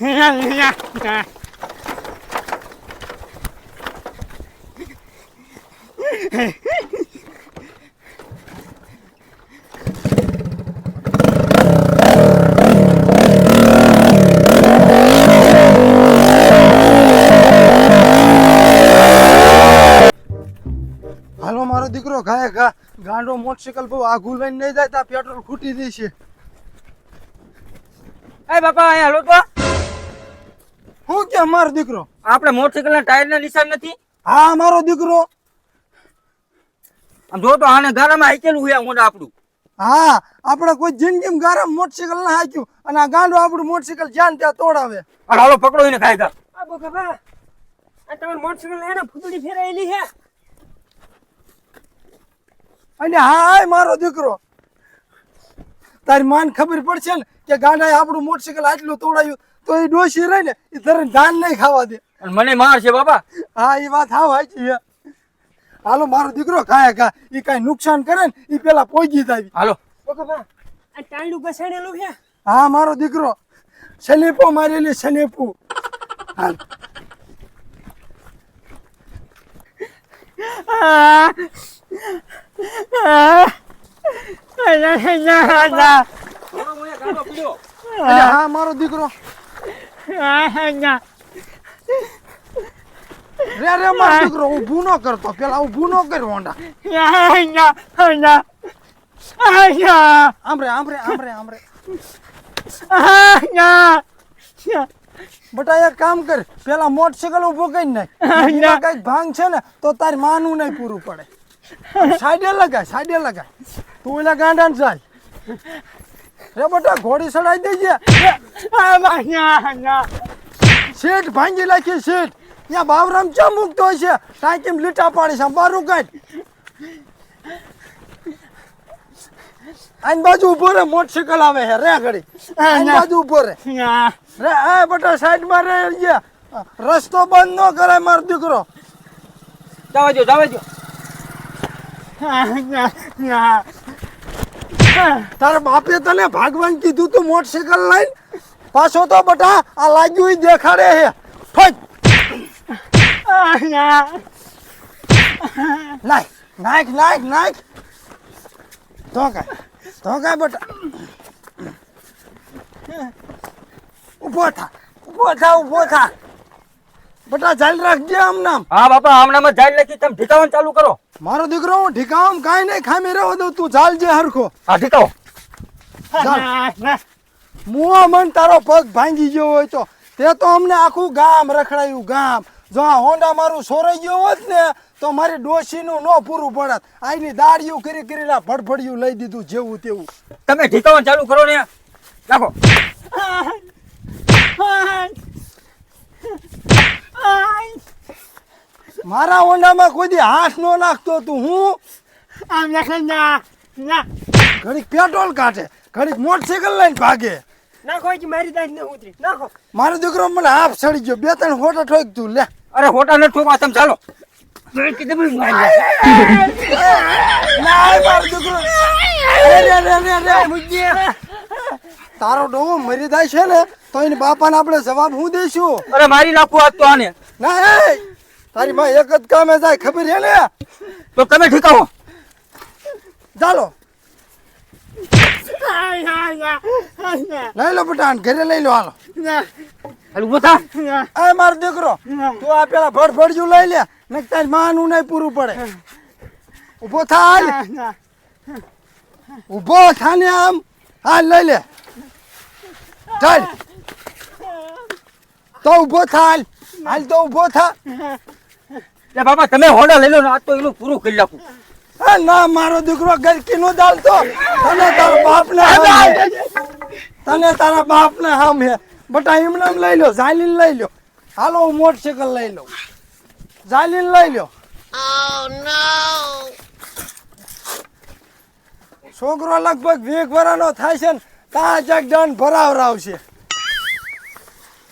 હાલો, મારો દીકરો ઘા ગાંડો મોટરસાયકલ બહુ આઘું લઈને નહીં જાય, ત્યાં પેટ્રોલ ખૂટી દે એ બાપા, અહીંયા હાલો તો. હું કે મારો દીકરો. આપણે મોટરસાઇકલ ના ટાયર ના નિશાન નથી? હા અમારો દીકરો. આમ જો તો આને ગારામાં હાઈકેલું હોય મોઢા આપણું. હા આપણે કોઈ જિંદગીમાં ગારા મોટરસાયકલ ના હાક્યું. અને આ ગાંડો આપણું મોટરસાયકલ જ્યાં ત્યાં તોડાવે. અને હાલો પકડો એને ખાઈ ગા આ બોકા આ તમારી મોટરસાઇકલ એને ફૂટડી ફેરાયેલી છે. અને હા મારો દીકરો. તારી માન ખબર પડશે ને કે ગાંડાએ આપણું મોટરસાયકલ આટલું તોડાયું. તો એ ડોશી રહી ને એ તારે ધાન નહીં ખાવા દે અને મને મારશે બાપા હા એ વાત હા સાચી છે હાલો મારો દીકરો ખાયા ખા એ કાંઈ નુકસાન કરે ને એ પેલા પોગી જાય હાલો આ ઘસાડેલું છે હા મારો દીકરો સલેપો મારેલી સલેપો હાલ મારો દીકરો રે રે મારો દીકરો ઊભું ન કરતો પેલા ઊભું ન કર હોંડા. આમરે આમરે આમરે આમરે. બટા એક કામ કર. પેલા મોટરસાયકલ ઊભો કરી નાખ. કંઈક ભાંગ છે ને તો તાર માનું નહીં પૂરું પડે. સાઈડે લગાય સાઈડે લગાય. તું ઓલા ગાંડા ચાલ રે બટા ઘોડી ચડાઈ દેજે. શેઠ ભાંગી નાખી શેઠ. ત્યાં બાવરામ ચા મૂકતો હોય છે? ટાંકીમ લીટા પાડી છે? બારું કાઢ આની બાજુ ઊભો રે મોટરસાયકલ આવે છે. રે ઘડી. આની બાજુ ઊભો રે. રે આ બટા સાઈડમાં રે યાર. રસ્તો બંધ ન કરાય મારો દીકરો. જવા જો જવા દ્યો. તારા બાપે તને ભાગવાન કીધું તું મોટરસાયકલ લઈને? પાછો તો બટા, આ લાગ્યું દેખાડે હે. ઠોક નાખ નાખ નાખ નાખ. તો કાય તો કાય બટા. ઊભો થા ઊભો થા ઊભો થા. બટા, જાલ રાખજે આમ નામ. હા, બાપા, આમ નામ જાલ લખી તમે ઠીકાવાનું ચાલુ કરો. મારો દીકરો હું ઠીકામ કાંઈ નહીં ખામી રહ્યો દઉં તું ચાલજે હરખો. હા ઠીકાવો મુઓ મન તારો પગ ભાંગી ગયો હોય તો. તે તો અમને આખું ગામ રખડાયું ગામ. જો આ હોન્ડા મારું સોરાઈ ગયો હોત ને તો મારી ડોશીનું ન પૂરું પડત. આની દાડિયું કરી કરીને ભડભડિયું લઈ દીધું જેવું તેવું. તમે ઠીકાવાનું ચાલુ કરો ને. નાખો મારા ઓંડામાં કોઈ દી હાથ ન નાખતો તું હું? આમ ના ઘડીક પેટ્રોલ કાઢે ઘડીક મોટરસાયકલ લઈને ભાગે. નાખો કે મારી દાંત ને ઉતરી. નાખો. મારો દીકરો મને હાફ ચડી ગયો બે ત્રણ હોટા ઠોક તું લે. અરે હોટા ન ઠોકવા તમે ચાલો. ના. તારો ડોહો મરી જાય છે ને તો એને બાપાને આપણે જવાબ હું દઈશું અરે મારી નાખું આજ તો આને. ના તારી માં એક જ કામે જાય ખબર હે ને? તો તમે ઠીકાવો ચાલો. લઈ લો પટાણ ઘરે લઈ લો હાલો. હાલ ઊભો થા. એ મારો દીકરો તું આ પેલા ફડફડજું લઈ લે ને તારી માનું નહીં પૂરું પડે. ઊભો થા હાલ. ઊભો થા ને આમ. હાલ લઈ લે. ચાલ. તો ઊભો થા હાલ. હાલ તો ઊભો થા. એ બાપા તમે હોડા લઈ લો ને આજ તો એનું પૂરું કરી નાખું. ના મારો દીકરો ગલકી નો દાલતો. તને તારા બાપ ને તને તારા બાપ ને હામ. હે બટા એમને લઈ લો ઝાલીન લઈ લો. હાલો હું મોટરસાયકલ લઈ લઉં. ઝાલીન લઈ લો. છોકરો લગભગ વીક વર્ષનો થાય છે ને ત્યાં દંડ ભરાવરાવશે.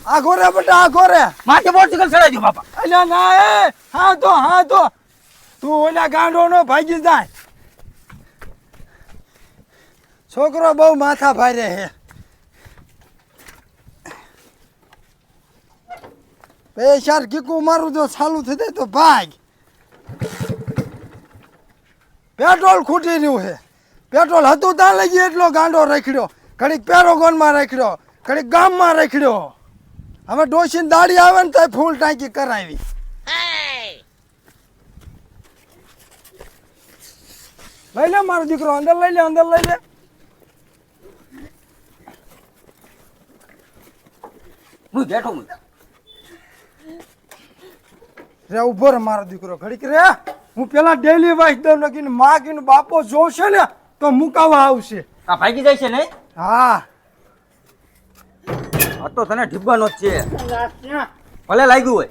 આખો રે બટા આખો રે માથે મોટરસાઇકલ ચડાવી દો બાપા. અલ્યા ના એ હા તો હા તો તું ઓલા ગાંડો નો ભાગી જાય. છોકરો બહુ માથા ભારે હે. ચાર કીકુ મારું જો ચાલુ થઈ જાય તો ભાગ. પેટ્રોલ ખૂટી રહ્યું છે પેટ્રોલ હતું ત્યાં લઈ ગઈ એટલો ગાંડો રખડ્યો ઘડીક પેરોગોનમાં રખડ્યો ઘડીક ગામમાં રખડ્યો હવે ડોશી દાડી આવે ને તો ફૂલ ટાંકી કરાવી. લઈ લે મારો દીકરો અંદર લઈ લે અંદર લઈ લે. હું બેઠો હું રે ઊભો રે મારો દીકરો ઘડીક રે. હું પેલા ડેલી વાઈસ દઉં ને કીને માં કીને બાપો જોશે ને તો મુકાવા આવશે. આ ભાગી જાય છે ને? હા. આ તો તને ઢીબવાનો જ છે. ભલે લાગ્યું હોય.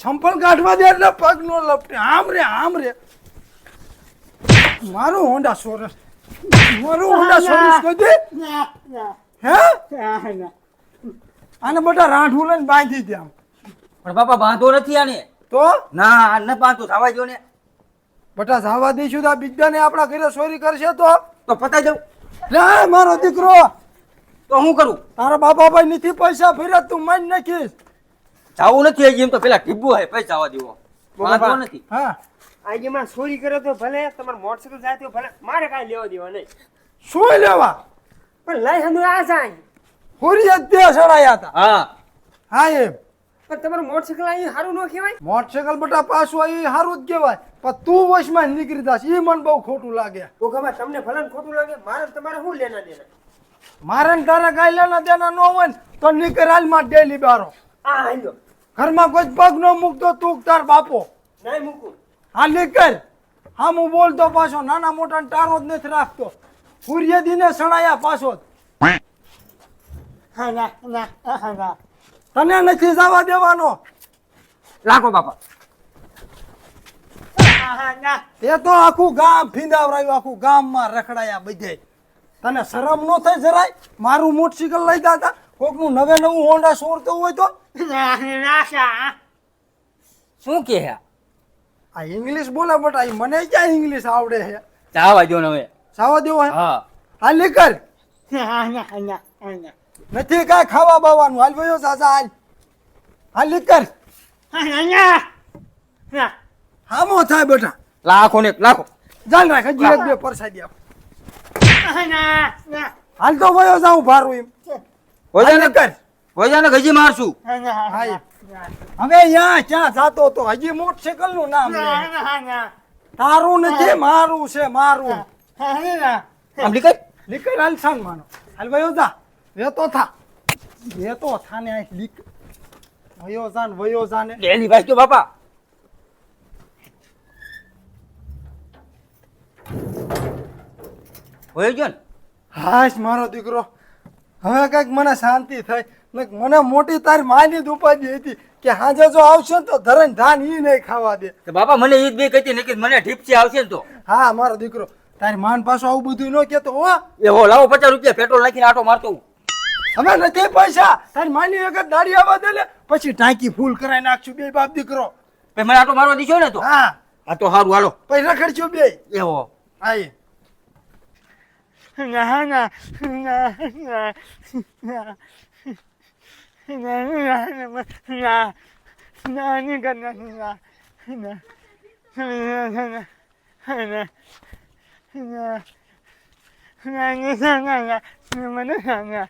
સંપલ કાઢવા દે એટલે પગ નો લપટે. આમ રે આમ રે. મારું હોન્ડા સોરસ. મારું હોન્ડા સોરસ કહી દે? હે? આને બધા રાઠું લઈને બાંધી દે આમ. પણ બાપા બાંધો નથી આને. તો? ના આને ન બાંધો થવા જો ને. બટા જવા દઈશું તો આ બીજાને આપણા ઘરે ચોરી કરશે તો? તો પતાઈ જાઉં રે મારો દીકરો. તો હું કરું? તારા બાપા ભાઈ નથી પૈસા ફેરા તું મન નાખીશ. જાવું નથી આઈ એમ તો પેલા ટીબુ હે પૈસા આવવા દેવો. વાંધો નથી. હા. આજે માં ચોરી કર્યો તો ભલે તમારે મોટરસાયકલ જાય તો ભલે. મારે કાઈ લેવા દેવા નહીં. શું લેવા? પણ લઈ હમણાં આ જાય. હોરી તે સડાયા હતા. હા. હા એમ. પણ તમારું મોટરસાયકલ અહીં સારું ન કહેવાય? મોટરસાયકલ બટા પાછું અહીં સારું જ કહેવાય. પણ તું વશમાં નીકળી દાસ એ મને બહુ ખોટું લાગે. તો ખબર તમને ભલે ખોટું લાગે મારે તમારે શું લેના દેના? મારે ને તારે કાંઈ લેના દેના નો હોય ને તો નીકળ હાલમાં ડેલી બારો. આ હાલ્યો. ઘરમાં કોઈ પગ નો મૂકતો તું તાર બાપો. નહીં મૂકું. હા નીકળ. હા હું બોલતો પાછો. નાના મોટા ટારો જ નથી રાખતો. સૂર્ય દિને સણાયા પાછો. જ. હા ના ના હા તને નથી જવા દેવાનો. રાખો બાપા. એ તો આખું ગામ ફીંદાવરાયું આખું ગામમાં રખડાયા બધે. તને શરમ ન થાય જરાય? મારું મોટરસાયકલ લઈ જતા કોકનું નવે નવું હોન્ડા સોરતું હોય તો? શું કે હે આ ઇંગ્લિશ બોલે બટા આ મને ક્યાં ઇંગ્લિશ આવડે હે જાવા દો ને હવે. સાવા દેવો હે? હા. હાલ નીકળ. નથી કાંઈ ખાવા બાવાનું. હાલ ભયો સાસા હાલ. હાલ હા હામો થાય બેટા. લાખો ને લાખો. જાલ રાખ હજી એક બે પરસાદી આપ. ના ના હાલ તો વયો જાઉં ભારું એમ. હાલ કર. ભોજાને ગજી મારશું. હવે અહીંયા ક્યાં જાતો તો હજી મોટરસાયકલનું નામ તારું નથી મારું છે મારું. આમ લીકર લીકર હાલ સાન માનો. હાલ વયો જા. વેતો થા. વેતો થા ને લીક. વયો જાન વયો જાને ડેલી ભાઈ તો બાપા. હોય ગયો ને? હાશ મારો દીકરો. હવે કંઈક મને શાંતિ થઈ. મને મોટી તારી માની જ હતી કે હાજે જો આવશે ને તો ધરણ ધાન ઈ નહીં ખાવા દે. તો બાપા મને ઈ જ બે કહેતી ને કે મને ઢીપચી આવશે ને તો. હા મારો દીકરો. તારી માન પાછો આવું બધું ન કેતો હો. એવો લાવો પચાસ રૂપિયા પેટ્રોલ નાખીને આટો મારતો હું. હવે નથી પૈસા. તારી માની વગર દાડી આવવા દે પછી ટાંકી ફૂલ કરાવી નાખશું બે બાપ દીકરો. મને આટો મારવા દીશો ને તો? હા. આ તો સારું હાલો. પછી રખડશું બે. એવો હા. એ. ના ના ના ના ના ના ના નહીં કરના ના ના ના ના ના ના ના મને ના ના